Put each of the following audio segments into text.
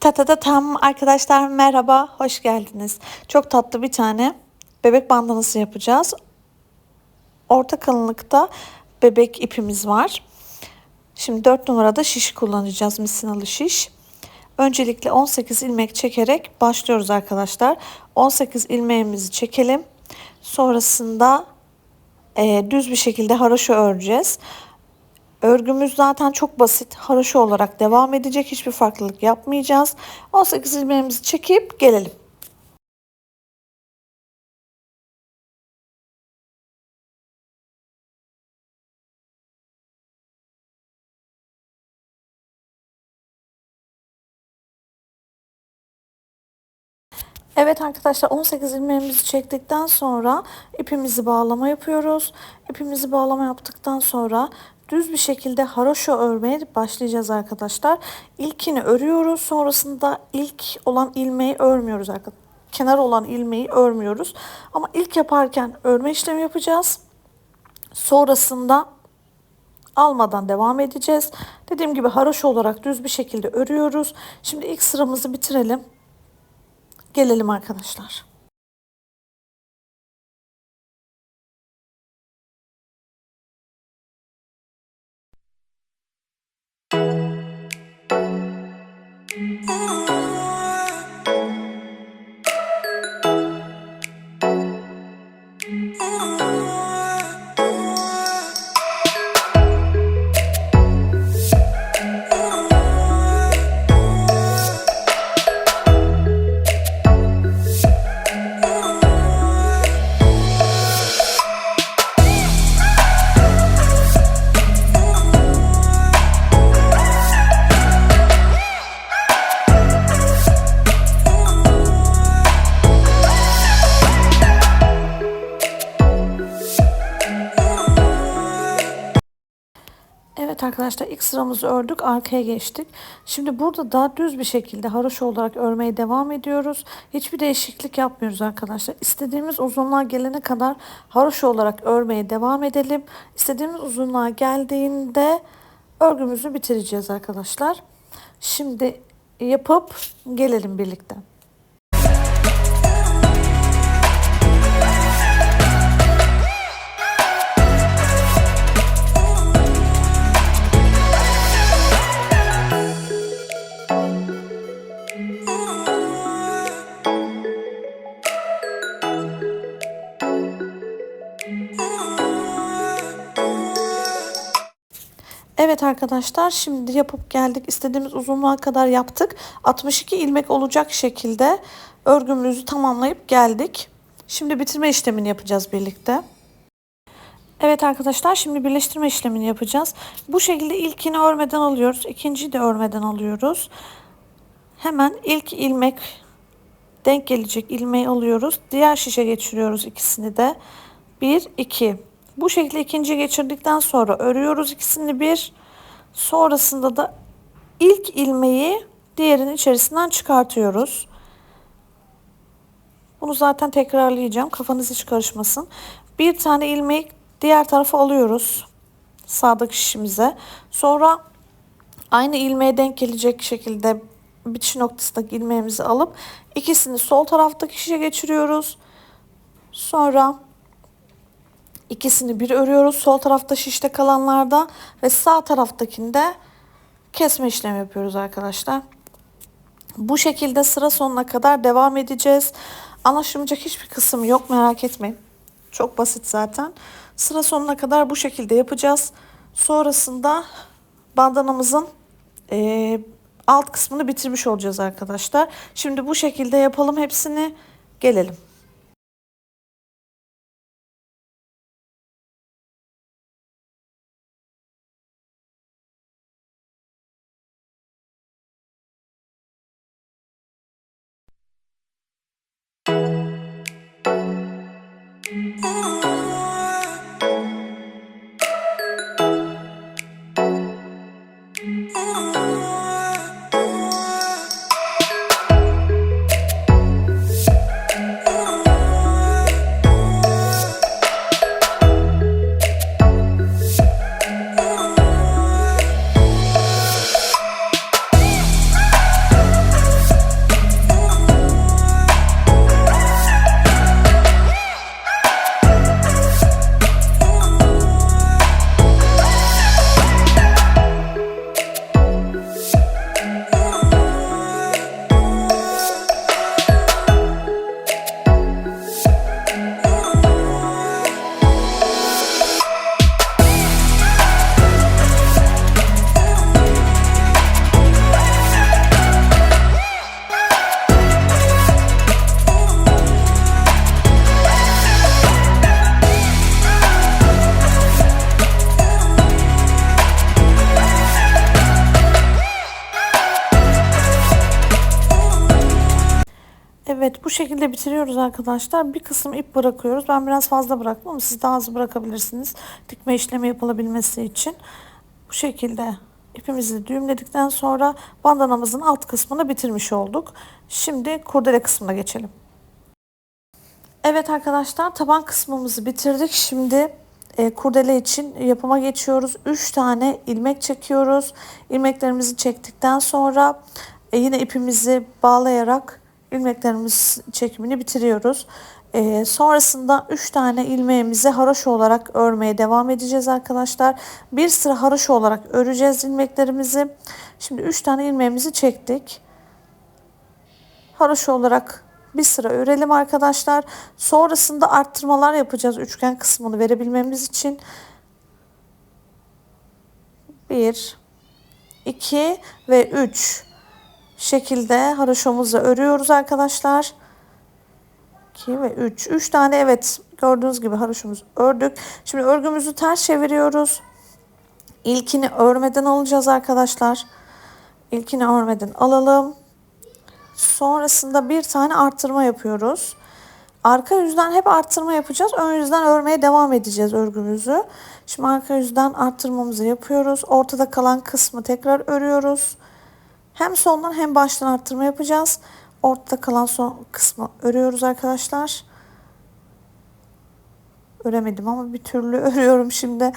Ta ta ta tam arkadaşlar merhaba hoş geldiniz. Çok tatlı bir tane bebek bandanası yapacağız. Orta kalınlıkta bebek ipimiz var. Şimdi 4 numarada şiş kullanacağız misinalı şiş. Öncelikle 18 ilmek çekerek başlıyoruz arkadaşlar. 18 ilmeğimizi çekelim. Sonrasında e, düz bir şekilde haroşa öreceğiz. Örgümüz zaten çok basit. Haroşa olarak devam edecek. Hiçbir farklılık yapmayacağız. 18 ilmeğimizi çekip gelelim. Evet arkadaşlar 18 ilmeğimizi çektikten sonra ipimizi bağlama yapıyoruz. İpimizi bağlama yaptıktan sonra düz bir şekilde haroşa örmeye başlayacağız arkadaşlar. İlkini örüyoruz. Sonrasında ilk olan ilmeği örmüyoruz arkadaşlar. Kenar olan ilmeği örmüyoruz. Ama ilk yaparken örme işlemi yapacağız. Sonrasında almadan devam edeceğiz. Dediğim gibi haroşa olarak düz bir şekilde örüyoruz. Şimdi ilk sıramızı bitirelim. Gelelim arkadaşlar. Ooh. Evet arkadaşlar ilk sıramızı ördük arkaya geçtik. Şimdi burada da düz bir şekilde haroşa olarak örmeye devam ediyoruz. Hiçbir değişiklik yapmıyoruz arkadaşlar. İstediğimiz uzunluğa gelene kadar haroşa olarak örmeye devam edelim. İstediğimiz uzunluğa geldiğinde örgümüzü bitireceğiz arkadaşlar. Şimdi yapıp gelelim birlikte. Evet arkadaşlar şimdi yapıp geldik. İstediğimiz uzunluğa kadar yaptık. 62 ilmek olacak şekilde örgümüzü tamamlayıp geldik. Şimdi bitirme işlemini yapacağız birlikte. Evet arkadaşlar şimdi birleştirme işlemini yapacağız. Bu şekilde ilkini örmeden alıyoruz. ikinciyi de örmeden alıyoruz. Hemen ilk ilmek denk gelecek ilmeği alıyoruz. Diğer şişe geçiriyoruz ikisini de. 1 2 bu şekilde ikinci geçirdikten sonra örüyoruz ikisini bir. Sonrasında da ilk ilmeği diğerinin içerisinden çıkartıyoruz. Bunu zaten tekrarlayacağım. Kafanız hiç karışmasın. Bir tane ilmeği diğer tarafa alıyoruz. Sağdaki şişimize. Sonra aynı ilmeğe denk gelecek şekilde bitiş noktasındaki ilmeğimizi alıp ikisini sol taraftaki şişe geçiriyoruz. Sonra İkisini bir örüyoruz. Sol tarafta şişte kalanlarda ve sağ taraftakinde kesme işlemi yapıyoruz arkadaşlar. Bu şekilde sıra sonuna kadar devam edeceğiz. Anlaşılmayacak hiçbir kısım yok merak etmeyin. Çok basit zaten. Sıra sonuna kadar bu şekilde yapacağız. Sonrasında bandanamızın e, alt kısmını bitirmiş olacağız arkadaşlar. Şimdi bu şekilde yapalım hepsini. Gelelim. Oh. Şekilde bitiriyoruz arkadaşlar. Bir kısım ip bırakıyoruz. Ben biraz fazla bıraktım ama siz daha az bırakabilirsiniz. Dikme işlemi yapılabilmesi için. Bu şekilde ipimizi düğümledikten sonra bandanamızın alt kısmını bitirmiş olduk. Şimdi kurdele kısmına geçelim. Evet arkadaşlar taban kısmımızı bitirdik. Şimdi e, kurdele için yapıma geçiyoruz. 3 tane ilmek çekiyoruz. İlmeklerimizi çektikten sonra e, yine ipimizi bağlayarak ilmeklerimiz çekimini bitiriyoruz. E, sonrasında 3 tane ilmeğimizi haroşa olarak örmeye devam edeceğiz arkadaşlar. Bir sıra haroşa olarak öreceğiz ilmeklerimizi. Şimdi 3 tane ilmeğimizi çektik. Haroşa olarak bir sıra örelim arkadaşlar. Sonrasında arttırmalar yapacağız üçgen kısmını verebilmemiz için. 1 2 ve 3 şekilde haroşamızı örüyoruz arkadaşlar. 2 ve 3. 3 tane evet gördüğünüz gibi haroşamızı ördük. Şimdi örgümüzü ters çeviriyoruz. İlkini örmeden alacağız arkadaşlar. İlkini örmeden alalım. Sonrasında bir tane arttırma yapıyoruz. Arka yüzden hep arttırma yapacağız. Ön yüzden örmeye devam edeceğiz örgümüzü. Şimdi arka yüzden arttırmamızı yapıyoruz. Ortada kalan kısmı tekrar örüyoruz. Hem sondan hem baştan arttırma yapacağız. Ortada kalan son kısmı örüyoruz arkadaşlar. Öremedim ama bir türlü örüyorum şimdi.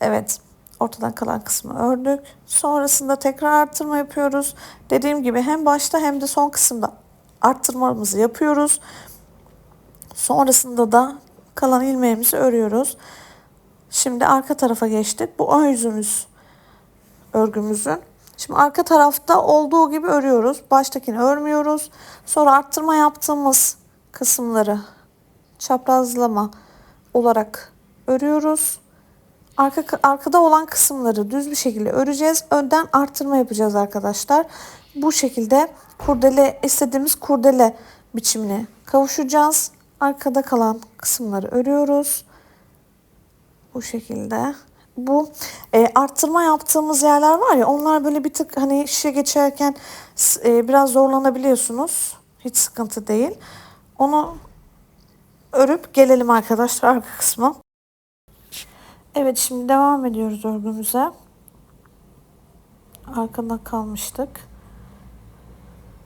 Evet ortadan kalan kısmı ördük. Sonrasında tekrar arttırma yapıyoruz. Dediğim gibi hem başta hem de son kısımda arttırmamızı yapıyoruz. Sonrasında da kalan ilmeğimizi örüyoruz. Şimdi arka tarafa geçtik. Bu ön yüzümüz örgümüzün. Şimdi arka tarafta olduğu gibi örüyoruz. Baştakini örmüyoruz. Sonra arttırma yaptığımız kısımları çaprazlama olarak örüyoruz. Arka, arkada olan kısımları düz bir şekilde öreceğiz. Önden arttırma yapacağız arkadaşlar. Bu şekilde kurdele istediğimiz kurdele biçimine kavuşacağız. Arkada kalan kısımları örüyoruz. Bu şekilde. Bu e, arttırma yaptığımız yerler var ya onlar böyle bir tık hani şişe geçerken e, biraz zorlanabiliyorsunuz. Hiç sıkıntı değil. Onu örüp gelelim arkadaşlar arka kısmı. Evet şimdi devam ediyoruz örgümüze. Arkada kalmıştık.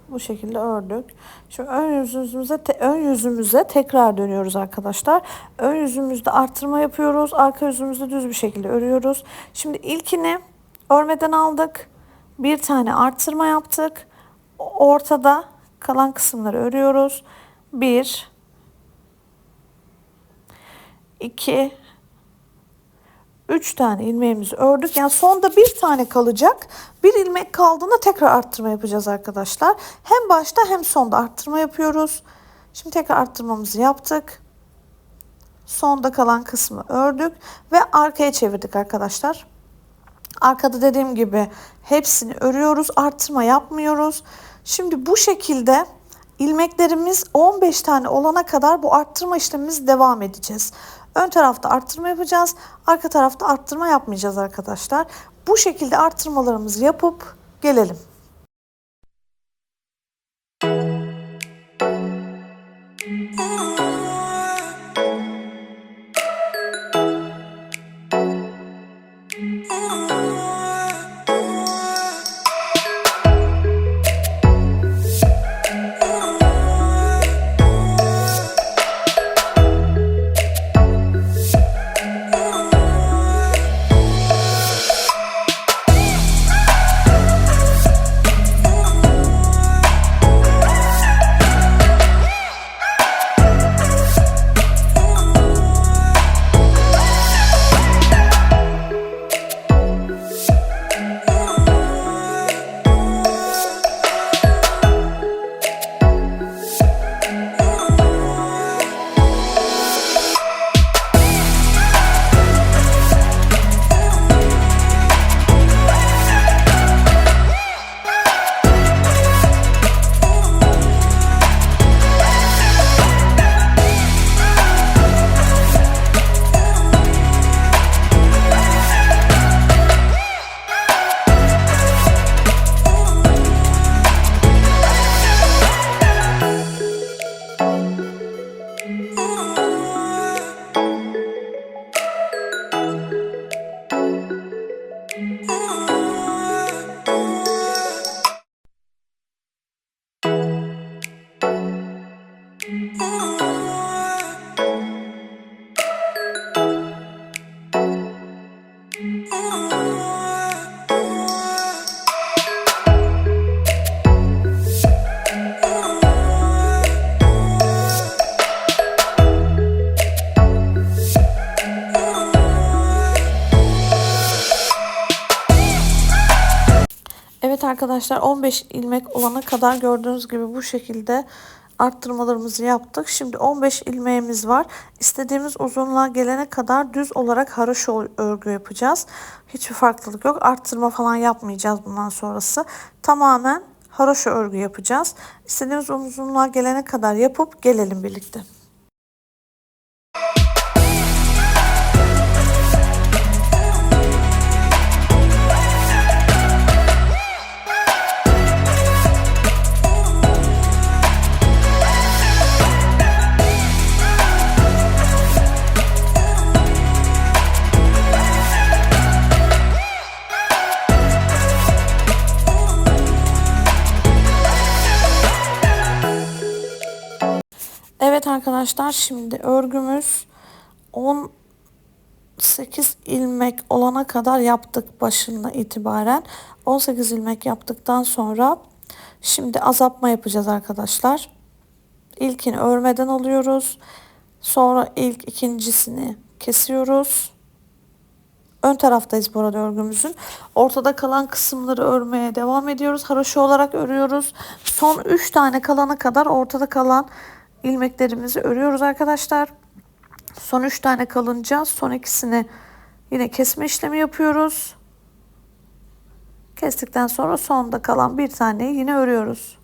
Bu şekilde ördük. Şimdi ön yüzümüze te, ön yüzümüze tekrar dönüyoruz arkadaşlar. Ön yüzümüzde arttırma yapıyoruz. Arka yüzümüzde düz bir şekilde örüyoruz. Şimdi ilkini örmeden aldık. Bir tane arttırma yaptık. Ortada kalan kısımları örüyoruz. Bir, iki, 3 tane ilmeğimizi ördük. Yani sonda bir tane kalacak. Bir ilmek kaldığında tekrar arttırma yapacağız arkadaşlar. Hem başta hem sonda arttırma yapıyoruz. Şimdi tekrar arttırmamızı yaptık. Sonda kalan kısmı ördük ve arkaya çevirdik arkadaşlar. Arkada dediğim gibi hepsini örüyoruz. Arttırma yapmıyoruz. Şimdi bu şekilde ilmeklerimiz 15 tane olana kadar bu arttırma işlemimiz devam edeceğiz. Ön tarafta arttırma yapacağız. Arka tarafta arttırma yapmayacağız arkadaşlar. Bu şekilde arttırmalarımızı yapıp gelelim. Evet arkadaşlar 15 ilmek olana kadar gördüğünüz gibi bu şekilde arttırmalarımızı yaptık. Şimdi 15 ilmeğimiz var. İstediğimiz uzunluğa gelene kadar düz olarak haroşa örgü yapacağız. Hiçbir farklılık yok. Arttırma falan yapmayacağız bundan sonrası. Tamamen haroşa örgü yapacağız. İstediğimiz uzunluğa gelene kadar yapıp gelelim birlikte. Arkadaşlar şimdi örgümüz 18 ilmek olana kadar yaptık başından itibaren. 18 ilmek yaptıktan sonra şimdi azaltma yapacağız arkadaşlar. İlkini örmeden alıyoruz. Sonra ilk ikincisini kesiyoruz. Ön taraftayız bu arada örgümüzün. Ortada kalan kısımları örmeye devam ediyoruz. Haroşa olarak örüyoruz. Son 3 tane kalana kadar ortada kalan ilmeklerimizi örüyoruz arkadaşlar. Son 3 tane kalınca son ikisini yine kesme işlemi yapıyoruz. Kestikten sonra sonda kalan bir taneyi yine örüyoruz.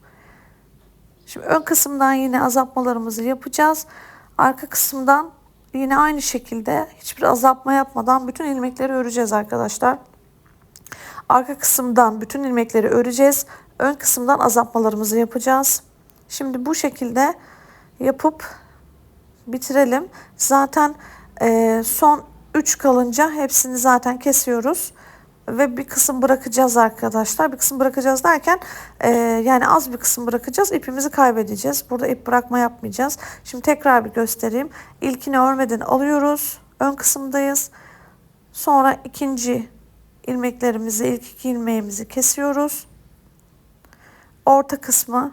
Şimdi ön kısımdan yine azaltmalarımızı yapacağız. Arka kısımdan yine aynı şekilde hiçbir azaltma yapmadan bütün ilmekleri öreceğiz arkadaşlar. Arka kısımdan bütün ilmekleri öreceğiz. Ön kısımdan azaltmalarımızı yapacağız. Şimdi bu şekilde yapıp bitirelim. Zaten e, son 3 kalınca hepsini zaten kesiyoruz. Ve bir kısım bırakacağız arkadaşlar. Bir kısım bırakacağız derken e, yani az bir kısım bırakacağız. İpimizi kaybedeceğiz. Burada ip bırakma yapmayacağız. Şimdi tekrar bir göstereyim. İlkini örmeden alıyoruz. Ön kısımdayız. Sonra ikinci ilmeklerimizi, ilk iki ilmeğimizi kesiyoruz. Orta kısmı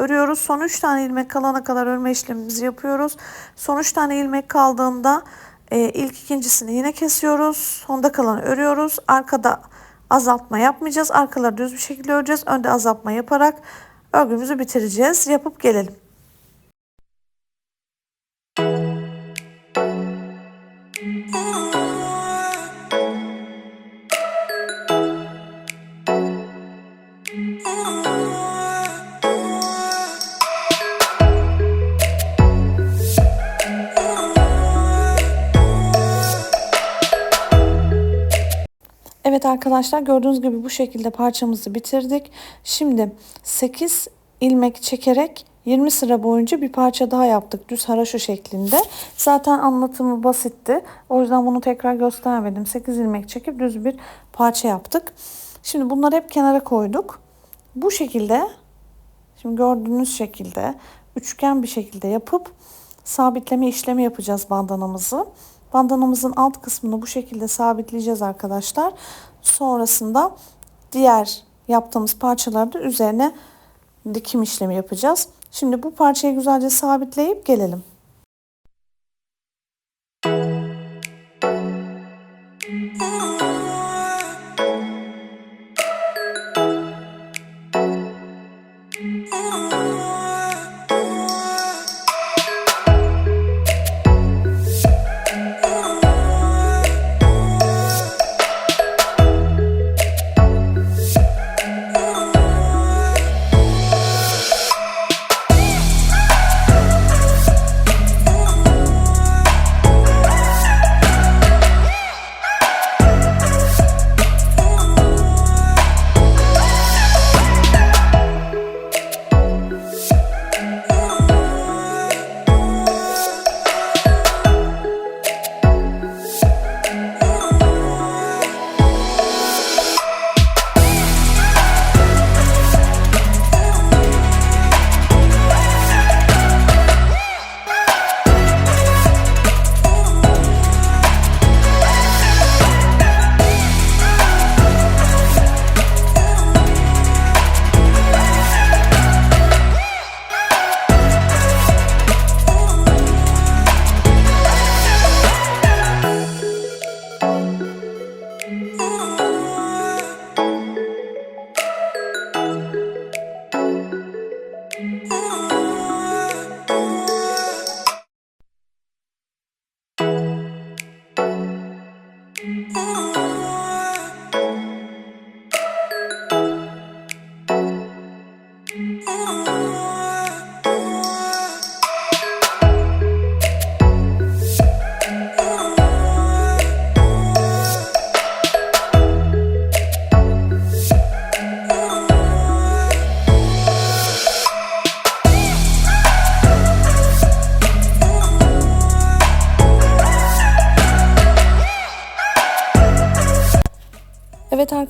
örüyoruz. Son 3 tane ilmek kalana kadar örme işlemimizi yapıyoruz. Son 3 tane ilmek kaldığında e, ilk ikincisini yine kesiyoruz. Sonda kalanı örüyoruz. Arkada azaltma yapmayacağız. Arkaları düz bir şekilde öreceğiz. Önde azaltma yaparak örgümüzü bitireceğiz. Yapıp gelelim. Arkadaşlar gördüğünüz gibi bu şekilde parçamızı bitirdik. Şimdi 8 ilmek çekerek 20 sıra boyunca bir parça daha yaptık düz haraşo şeklinde. Zaten anlatımı basitti. O yüzden bunu tekrar göstermedim. 8 ilmek çekip düz bir parça yaptık. Şimdi bunları hep kenara koyduk. Bu şekilde şimdi gördüğünüz şekilde üçgen bir şekilde yapıp sabitleme işlemi yapacağız bandanamızı. Bandanamızın alt kısmını bu şekilde sabitleyeceğiz arkadaşlar. Sonrasında diğer yaptığımız parçaları da üzerine dikim işlemi yapacağız. Şimdi bu parçayı güzelce sabitleyip gelelim.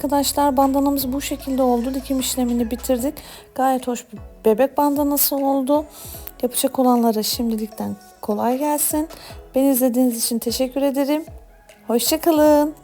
Arkadaşlar bandanamız bu şekilde oldu. Dikim işlemini bitirdik. Gayet hoş bir bebek bandanası oldu. Yapacak olanlara şimdilikten kolay gelsin. Beni izlediğiniz için teşekkür ederim. Hoşçakalın.